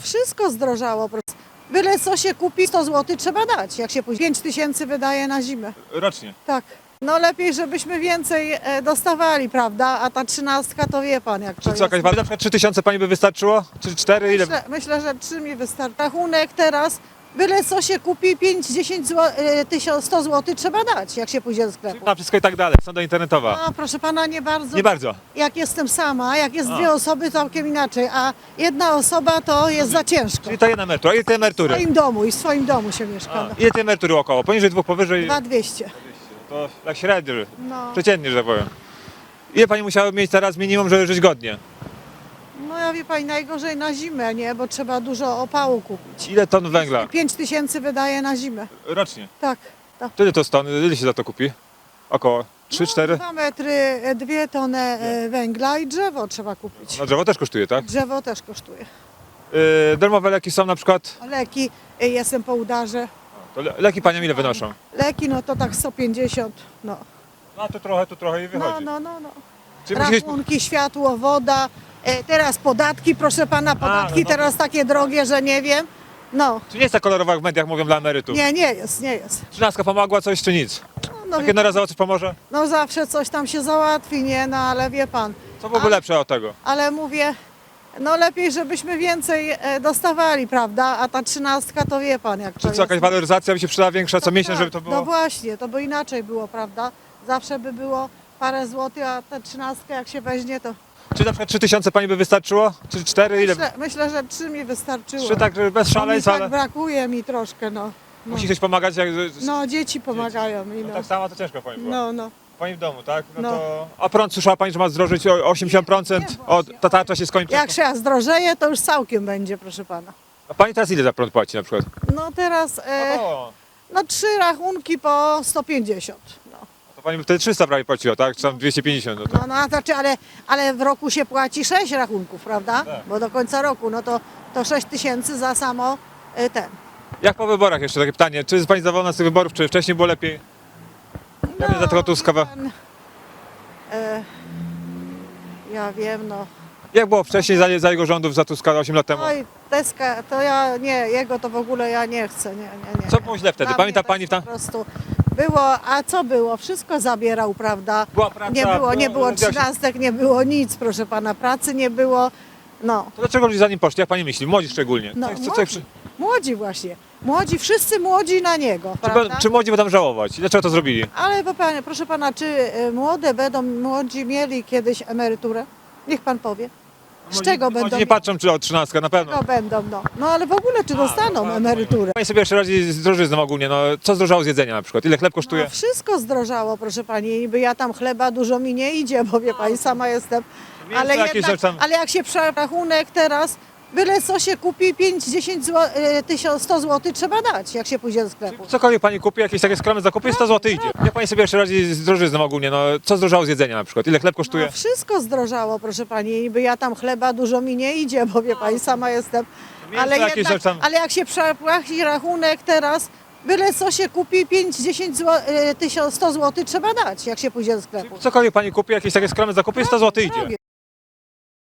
Wszystko zdrożało. Byle co się kupi, 100 zł trzeba dać. Jak się później 5 tysięcy wydaje na zimę. Rocznie. Tak. No lepiej, żebyśmy więcej e, dostawali, prawda? A ta trzynastka to wie pan jak to Czy co, jest. jakaś wada? Na przykład 3000 pani by wystarczyło? Czy 4? Ile? Myślę, myślę, że trzy mi wystarczy. Rachunek teraz, byle co się kupi, 5, 10 zł, e, 1000, 100 zł trzeba dać, jak się pójdzie do sklepu. Ma wszystko i tak dalej, sonda internetowa. A proszę pana, nie bardzo. Nie bardzo. Jak jestem sama, jak jest dwie osoby, całkiem inaczej, a jedna osoba to jest za ciężko. Czyli to jedna emerytura. Ile tej W emerytury? swoim domu i w swoim domu się mieszka. No. ile tej emerytury około? Poniżej dwóch, powyżej? 2200. To tak średnio, No, przeciętnie, że tak powiem. Ile pani musiała mieć teraz minimum, żeby żyć godnie? No wie pani, najgorzej na zimę, nie? Bo trzeba dużo opału kupić. Ile ton węgla? 5 tysięcy wydaje na zimę. Rocznie. Tak, tak. Tyle to ston, ile się za to kupi? Około 3-4? Dwa metry, e, dwie tony e, węgla i drzewo trzeba kupić. No drzewo też kosztuje, tak? Drzewo też kosztuje. Yy, darmowe leki są na przykład. Leki, e, jestem po udarze. To le leki paniom ile wynoszą? Leki, no to tak 150, no. No tu trochę, tu trochę i No, no, no, no. Czyli musi... Rachunki, światło, woda, e, teraz podatki, proszę pana, podatki no, no. teraz takie drogie, że nie wiem. No, Czy nie jest tak kolorowa jak w mediach mówią dla emerytów? nie, nie jest, nie jest. Trzynastka pomogła coś czy nic? No, no, Tak wie, coś pomoże? no zawsze coś tam się załatwi, nie, no ale wie pan. Co byłoby Ale- lepsze od tego? Ale mówię, no lepiej, żebyśmy więcej e, dostawali, prawda? A ta trzynastka to wie pan jak to Czy jest. co, jakaś waloryzacja by się przydała większa co Tak, miesiąc, tak. żeby to było? No właśnie, to by inaczej było, prawda? Zawsze by było parę złotych, a ta trzynastka jak się weźmie, to Czy na przykład 3000 pani by wystarczyło? Czy 4? Ile? myślę, myślę że trzy mi wystarczyło. Trzy tak, żeby bez Bo mi szaleństwa, tak ale brakuje mi troszkę, no. No, musi ktoś pomagać? Jak... no dzieci pomagają mi, No no. tak samo to ciężko pani było. No, no. Pani w domu, tak? No, No. to... A prąd słyszała pani, że ma zdrożyć o 80%? Nie, O, ta tarcza się skończy. Jak się zdrożeje, to już całkiem będzie, proszę pana. A pani teraz ile za prąd płaci na przykład? No teraz, e, O, no trzy rachunki po 150, no. To pani wtedy 300 prawie płaciła, tak? Czy tam 250? No to... No, no znaczy, ale, ale w roku się płaci sześć rachunków, prawda? Tak. Bo do końca roku, no to, to 6 tysięcy za samo e, ten. Jak po wyborach jeszcze takie pytanie, czy jest pani zadowolona z tych wyborów, czy wcześniej było lepiej? Ja nie za tego Tuska. wie pan, E, ja wiem, no. Jak było wcześniej za, za jego rządów, za Tuska 8 lat temu? Oj, Teska, to ja nie, jego to w ogóle ja nie chcę, nie, nie, nie. Co było źle wtedy? Dla Pamięta to pani jest tam? Po prostu było, a co było? Wszystko zabierał, prawda? Była praca, Nie było, nie było trzynastek, nie było nic, proszę pana, pracy nie było. No, To dlaczego ludzie za nim poszli, jak pani myśli? Młodzi szczególnie. No, Co- co- co- młodzi. właśnie. Młodzi, wszyscy młodzi na niego, czy, prawda? czy młodzi będą żałować? Dlaczego to zrobili? Ale bo proszę pana, czy e, młode będą, młodzi mieli kiedyś emeryturę? Niech pan powie. Z czego będą? Nie patrzą, czy o 13 na pewno. No będą, no. No ale w ogóle czy dostaną no, emeryturę? Pani sobie jeszcze radzi z drożyzną ogólnie, no co zdrożało z jedzenia na przykład? Ile chleb kosztuje? No, wszystko zdrożało, proszę pani. Niby ja tam chleba dużo mi nie idzie, bo wie pani, sama jestem. Mięso Ale, jakieś jednak, tam- ale jak się przerachunek teraz, byle co się kupi, 5, 10 zł, e, 1000, 100 zł trzeba dać, jak się pójdzie do sklepu. Cokolwiek pani kupi, jakieś takie skromne zakupy, 100 zł idzie. Jak pani sobie jeszcze radzi z drożyzną ogólnie, no co zdrożało z jedzenia na przykład? Ile chleb kosztuje? No, wszystko zdrożało, proszę pani. Niby ja tam chleba dużo mi nie idzie, bo wie pani, sama jestem. Mięso Ale, jakieś jednak, tam- ale jak się przepłaci rachunek teraz, byle co się kupi, 5, 10 zł, e, 1000, 100 zł trzeba dać, jak się pójdzie do sklepu. Cokolwiek pani kupi, jakieś takie skromne zakupy, 100 zł idzie. Drogie.